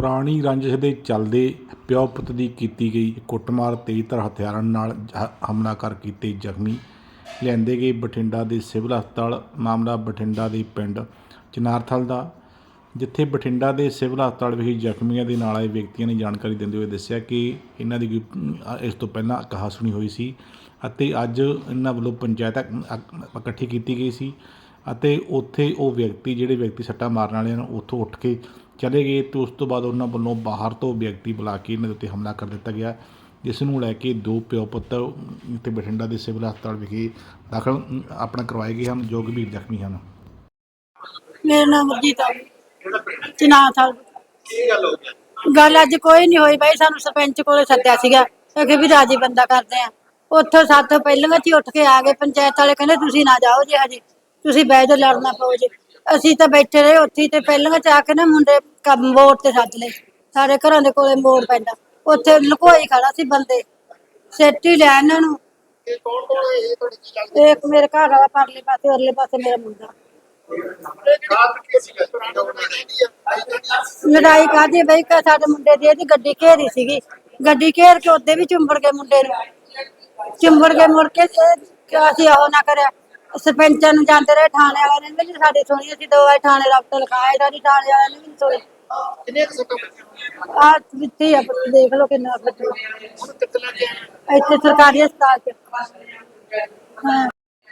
ਪੁਰਾਣੀ ਰੰਜਿਸ਼ ਦੇ ਚੱਲਦੇ ਪਿਓ ਪੁੱਤ ਦੀ ਕੀਤੀ ਗਈ ਕੁੱਟਮਾਰ ਤੇਜ਼ਧਾਰ ਹਥਿਆਰਾਂ ਨਾਲ ਹ- ਹਮਲਾ ਕਰ ਕੀਤੇ ਜ਼ਖਮੀ। ਲਿਆਂਦੇ ਗਏ ਬਠਿੰਡਾ ਦੇ ਸਿਵਲ ਹਸਪਤਾਲ, ਮਾਮਲਾ ਬਠਿੰਡਾ ਦੇ ਪਿੰਡ ਚਨਾਰਥਲ ਦਾ, ਜਿੱਥੇ ਬਠਿੰਡਾ ਦੇ ਸਿਵਲ ਹਸਪਤਾਲ ਵਿਖੇ ਜ਼ਖਮੀਆਂ ਦੇ ਨਾਲ ਆਏ ਵਿਅਕਤੀਆਂ ਨੇ ਜਾਣਕਾਰੀ ਦਿੰਦੇ ਹੋਏ ਦੱਸਿਆ ਕਿ ਇਹਨਾਂ ਦੀ ਇਸ ਤੋਂ ਪਹਿਲਾਂ ਕਹਾ ਸੁਣੀ ਹੋਈ ਸੀ ਅਤੇ ਅੱਜ ਇਹਨਾਂ ਵੱਲੋਂ ਪੰਚਾਇਤ ਇਕੱਠੀ ਕੀਤੀ ਗਈ ਸੀ ਅਤੇ ਉੱਥੇ ਉਹ ਵਿਅਕਤੀ ਜਿਹੜੇ ਵਿਅਕਤੀ ਸੱਟਾਂ ਮਾਰਨ ਵਾਲੇ ਹਨ, ਉੱਥੋਂ ਉੱਠ ਕੇ ਚਲੇ ਗਏ ਤੇ ਉਸ ਤੋਂ ਬਾਅਦ ਉਹਨਾਂ ਵੱਲੋਂ ਬਾਹਰ ਤੋਂ ਵਿਅਕਤੀ ਬੁਲਾ ਕੇ ਇਹਨਾਂ ਦੇ ਉੱਤੇ ਹਮਲਾ ਕਰ ਦਿੱਤਾ ਗਿਆ। ਜਿਸ ਨੂੰ ਲੈ ਕੇ ਦੋ ਪਿਓ ਪੁੱਤ ਤੇ ਬਠਿੰਡਾ ਦੇ ਸਿਵਲ ਹਸਪਤਾਲ ਵਿਖੇ ਦਾਖਲ ਆਪਣਾ ਕਰਵਾਏ ਗਏ ਹਨ ਜੋ ਗੰਭੀਰ ਜ਼ਖਮੀ ਹਨ। ਮੇਰਾ ਨਾਮ ਅਰਜੀਤ ਆ। ਚਨਾਥ ਆ ਕੀ ਗੱਲ ਹੋ ਗਈ? ਗੱਲ ਅੱਜ ਕੋਈ ਨਹੀਂ ਹੋਈ ਬਾਈ ਸਾਨੂੰ ਸਰਪੰਚ ਕੋਲੇ ਸੱਦਿਆ ਸੀਗਾ। ਕਿ ਵੀ ਰਾਜੀ ਬੰਦਾ ਕਰਦੇ ਆ। ਉੱਥੋਂ ਸਾਥੋਂ ਪਹਿਲਾਂ ਹੀ ਉੱਠ ਕੇ ਆ ਗਏ ਪੰਚਾਇਤ ਵਾਲੇ ਕਹਿੰਦੇ ਤੁਸੀਂ ਨਾ ਜਾਓ ਜੀ ਹਜੇ। ਤੁਸੀਂ ਬਹਿ ਜਾਓ ਲੜਨਾ ਪਓ ਜੀ। ਅਸੀਂ ਤਾਂ ਬੈਠੇ ਰਹੇ ਉੱਥੇ ਹੀ ਤੇ ਪਹਿਲਾਂ ਚ ਕੇ ਨਾ ਮੁੰਡੇ ਕੰਮ ਮੋੜ ਤੇ ਸੱਦ ਲਏ। ਸਾਡੇ ਘਰਾਂ ਦੇ ਕੋਲੇ ਮੋੜ ਪੈਂਦਾ। ਉੱਥੇ ਲੁਕੋਈ ਖੜਾ ਸੀ ਬੰਦੇ। ਸੇਟੀ ਲਿਆ ਇਹਨਾਂ ਨੂੰ। ਇਹ ਕੌਣ ਕੌਣ ਹੈ? ਇਹ ਤੁਹਾਡੀ ਕੀ ਲੱਗਦਾ ਇੱਕ ਮੇਰੇ ਘਰ ਵਾਲਾ ਪਰਲੇ ਪਾਸੇ ਅਰਲੇ ਪਾਸੇ ਮੇਰਾ ਮੁੰਡਾ। ਕੀ ਸੀ ਲੜਾਈ ਕਾਹਦੀ ਬਈ? ਕਿ ਸਾਡੇ ਮੁੰਡੇ ਦੀ ਇਹਦੀ ਗੱਡੀ ਘੇਰੀ ਸੀਗੀ। ਗੱਡੀ ਘੇਰ ਕੇ ਉਹਦੇ ਵੀ ਚੁੰਬੜ ਗਏ ਮੁੰਡੇ ਨੂੰ। ਚੁੰਬੜ ਕੇ ਮੁੜ ਕੇ ਤੇ ਅਸੀਂ ਉਹ ਨਾ ਕਰਿਆ। ਸਰਪੰਚਾਂ ਨੂੰ ਜਾਂਦੇ ਰਹੇ ਥਾਣੇ ਵਾਲਿਆਂ ਨੇ ਵੀ ਸਾਡੀ ਸੁਣੀ। ਅਸੀਂ ਦੋ ਵਾਰ ਥਾਣੇ ਰਫਤ ਲਿਖਾਇਆ ਸਾਡੀ ਥਾਣੇ ਵਾਲਿਆਂ ਨੇ ਵੀ ਨੀ ਸੁਣੀ। ਕਿੰਨੇ ਕੁ ਸੱਟਾਂ ਵੱਜੀਆਂ? ਆਹ ਵਿੱਚੇ ਆ ਪੁੱਤ, ਦੇਖ ਲਓ ਕਿੰਨਾ ਬੱਚਾ ਹੁਣ ਗਿਆ ਇੱਥੇ ਸਰਕਾਰੀ ਹਸਪਤਾਲ ਚ। ਹਾਂ।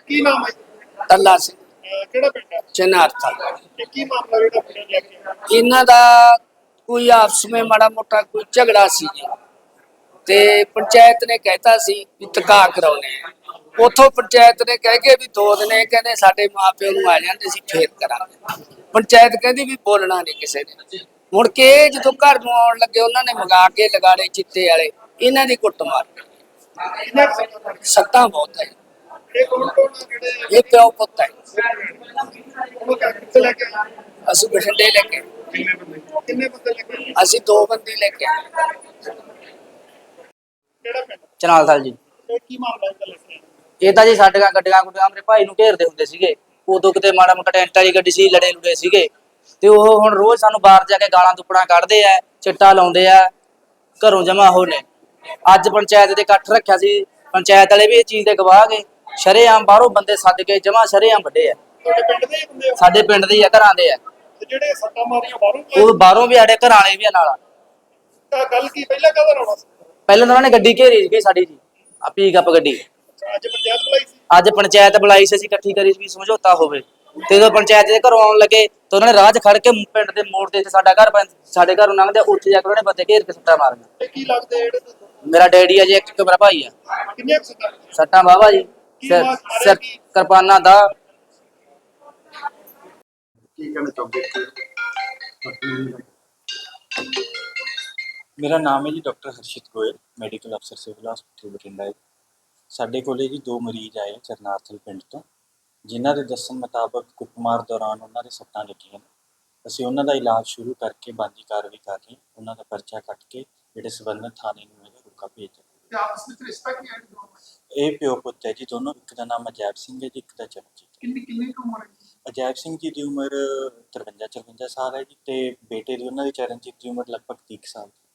ਕੀ ਨਾਮ ਹੈ ਤੱਲਾ ਸਿੰਘ। ਅਹ ਕਿਹੜਾ ਪਿੰਡ ਹੈ? ਚਨਾਰਥਲ ਤੇ ਕੀ ਮਾਮਲਾ ਜਿਹੜਾ ਪਿੰਡ ਲੈ ਕੇ ਆਇਆ? ਇਹਨਾਂ ਦਾ ਕੋਈ ਆਪਸ ਵਿੱਚ ਮਾੜਾ ਮੋਟਾ ਕੋਈ ਝਗੜਾ ਸੀ ਜੀ। ਤੇ ਪੰਚਾਇਤ ਨੇ ਕਹਿਤਾ ਸੀ ਵੀ ਤਕਾ ਕਰਾਉਣੇ ਆ। ਉਥੋਂ ਪੰਚਾਇਤ ਨੇ ਕਹਿ ਕੇ ਵੀ ਦੋ ਦਿਨੇ ਕਹਿੰਦੇ ਸਾਡੇ ਮਾਪਿਆਂ ਨੂੰ ਆ ਜਾਂਦੇ ਸੀ, ਫੇਰ ਕਰਾਂਗੇ। ਪੰਚਾਇਤ ਕਹਿੰਦੀ ਵੀ ਬੋਲਣਾ ਨਹੀਂ ਕਿਸੇ ਨੇ। ਮੁੜ ਕੇ ਜਦੋਂ ਘਰ ਨੂੰ ਆਉਣ ਲੱਗੇ, ਉਹਨਾਂ ਨੇ ਮੰਗਾ ਕੇ ਲਗਾੜੇ ਚਿੱਟੇ ਵਾਲੇ, ਇਹਨਾਂ ਦੀ ਕੁੱਟ ਮਾਰ ਕਿੰਨੇ ਬਹੁਤ ਹੈ। ਇਹ ਪਿਓ ਪੁੱਤ ਹੈ। ਅਸੀਂ ਬਠਿੰਡੇ ਲੈ ਕੇ ਕਿੰਨੇ ਬੰਦੇ ਲੈ ਕੇ ਅਸੀਂ ਦੋ ਬੰਦੇ ਲੈ ਕੇ ਆਏ। ਕਿਹੜਾ ਪਿੰਡ ਚਨਾਲਥਲ ਜੀ ਕੀ ਮਾਮਲਾ ਇਹਦਾ ਇਹ ਤਾਂ ਜੀ ਸਾਡੀਆਂ ਗੱਡੀਆਂ ਗੁੱਡੀਆਂ ਮੇਰੇ ਭਾਈ ਨੂੰ ਘੇਰਦੇ ਹੁੰਦੇ ਸੀਗੇ। ਉਦੋਂ ਕਿਤੇ ਮਾੜਾ ਮੋਟਾ ਟੈਂਟ ਵਾਲੀ ਗੱਡੀ ਸੀ ਲੜੇ ਲੁੜੇ ਸੀਗੇ। ਤੇ ਉਹ ਹੁਣ ਰੋਜ਼ ਸਾਨੂੰ ਬਾਹਰ ਜਾ ਕੇ ਗਾਲਾਂ ਦੁੱਪੜਾਂ ਕੱਢਦੇ ਆ ਚਿੱਟਾ ਲਾਉਂਦੇ ਆ ਘਰੋਂ ਜਮਾ ਹੋ ਨੇ ਅੱਜ ਪੰਚਾਇਤ ਦੇ ਇਕੱਠ ਰੱਖਿਆ ਸੀ ਪੰਚਾਇਤ ਵਾਲੇ ਵੀ ਇਹ ਚੀਜ਼ ਦੇ ਗਵਾਹ ਗਏ। ਸ਼ਰੇਆਮ ਬਾਹਰੋਂ ਬੰਦੇ ਸੱਦ ਕੇ ਜਮਾ ਸ਼ਰੇਆਮ ਵੱਡੇ ਆ। ਤੁਹਾਡੇ ਪਿੰਡ ਦੇ ਹੀ ਬੰਦੇ ਹੋ? ਸਾਡੇ ਪਿੰਡ ਦੇ ਹੀ ਆ ਘਰਾਂ ਦੇ ਆ। ਤੇ ਜਿਹੜੇ ਸੱਟਾਂ ਮਾਰੀਆਂ ਬਾਹਰੋਂ? ਉਹ ਬਾਹਰੋਂ ਵੀ ਸਾਡੇ ਘਰਾਂ ਵਾਲੇ ਵੀ ਆ ਨਾਲ। ਤਾਂ ਗੱਲ ਕੀ ਪਹਿਲਾਂ ਕਦੋਂ ਰੌਣਾ ਸੀ? ਪਹਿਲਾਂ ਤਾਂ ਉਹਨਾਂ ਨੇ ਗੱਡੀ ਘੇਰੀ ਸੀਗੀ ਸਾਡੀ ਜੀ ਆ ਪੀ ਕੱਪ ਗੱਡੀ। ਅੱਜ ਪੰਚਾਇਤ ਬੁਲਾਈ ਸੀ। ਅੱਜ ਪੰਚਾਇਤ ਬੁਲਾਈ ਸੀ ਅਸੀਂ ਇਕੱਠੀ ਕਰੀ ਸੀ ਵੀ ਸਮਝੌਤਾ ਹੋਵੇ। ਤੇ ਜਦੋਂ ਪੰਚਾਇਤ ਦੇ ਘਰੋਂ ਆਉਣ ਲੱਗੇ ਤਾਂ ਉਹਨਾਂ ਨੇ ਰਾਹ 'ਚ ਖੜ ਕੇ ਪਿੰਡ ਦੇ ਮੋੜ ਤੇ ਇੱਥੇ ਸਾਡਾ ਘਰ ਪੈਂ- ਸਾਡੇ ਘਰੋਂ ਲੰਘਦੇ ਉੱਥੇ ਜਾ ਕੇ ਉਹਨੇ ਬੰਦੇ ਘੇਰ ਕੇ ਸੱਟਾਂ ਮਾਰੀਆਂ। ਇਹ ਕੀ ਲੱਗਦਾ ਜਿਹੜੇ ਤੁਹਾਨੂੰ? ਮੇਰਾ ਡੈਡੀ ਆ ਜੀ ਇੱਕ ਇੱਕ ਮੇਰਾ ਭਾਈ ਆ। ਕਿੰਨੀਆਂ ਕੁ ਸੱਟਾਂ? ਸੱਟਾਂ ਬਾਬਾ ਜੀ। ਸਿਰ ਸਿਰ? ਕਿਰਪਾਨਾਂ ਦਾ। ਕੀ ਕਹਿਣਾ ਚਾਹੁੰਦੇ ਮੇਰਾ ਨਾਮ ਹੈ ਜੀ ਡਾਕਟਰ ਹਰਸ਼ਿਤ ਗੋਇਲ ਮੈਡੀਕਲ ਅਫਸਰ ਸਿਵਲ ਹਸਪੀਟਲ ਬਠਿੰਡਾ ਹੈ ਸਾਡੇ ਕੋਲੇ ਜੀ ਦੋ ਮਰੀਜ਼ ਆਏ ਚਰਨਾਰਥਲ ਪਿੰਡ ਤੋਂ ਜਿਨ੍ਹਾਂ ਦੇ ਦੱਸਣ ਮੁਤਾਬਕ ਕੁੱਟਮਾਰ ਦੌਰਾਨ ਉਹਨਾਂ ਦੇ ਸੱਟਾਂ ਲੱਗੀਆਂ ਨੇ। ਅਸੀਂ ਉਹਨਾਂ ਦਾ ਇਲਾਜ ਸ਼ੁਰੂ ਕਰਕੇ ਬੰਦੀ ਕਾਰਵਾਈ ਕਰ ਰਹੇ ਹਾਂ। ਉਹਨਾਂ ਦਾ ਪਰਚਾ ਕੱਟ ਕੇ ਜਿਹੜੇ ਸਬੰਧਤ ਥਾਣੇ ਨੂੰ ਇਹਦਾ ਰੁਕਾ ਭੇਜ ਦਿੱਤਾ। ਤੇ ਆਪਸ ਵਿੱਚ ਰਿਸ਼ਤਾ ਕੀ ਹੈ ਦੋਵਾਂ ਦਾ? ਇਹ ਪਿਓ ਪੁੱਤ ਹੈ ਜੀ ਦੋਨੋਂ ਇੱਕ ਦਾ ਨਾਮ ਅਜੈਬ ਸਿੰਘ ਹੈ ਜੀ ਇੱਕ ਦਾ ਚਰਨਜੀਤ ਕਿੰਨੀ ਕਿੰਨੀ ਕੁ ਉਮਰ ਹੈ ਅਜੈਬ ਸਿੰਘ ਜੀ ਦੀ ਉਮਰ 53 54 ਸਾਲ ਹੈ ਜੀ ਤੇ ਬੇਟੇ ਦੀ ਉਹਨਾਂ ਦੇ ਚਰਨਜੀਤ ਦੀ ਉਮਰ ਲਗਭਗ 30 ਕੁ ਸਾਲ ਦੀ।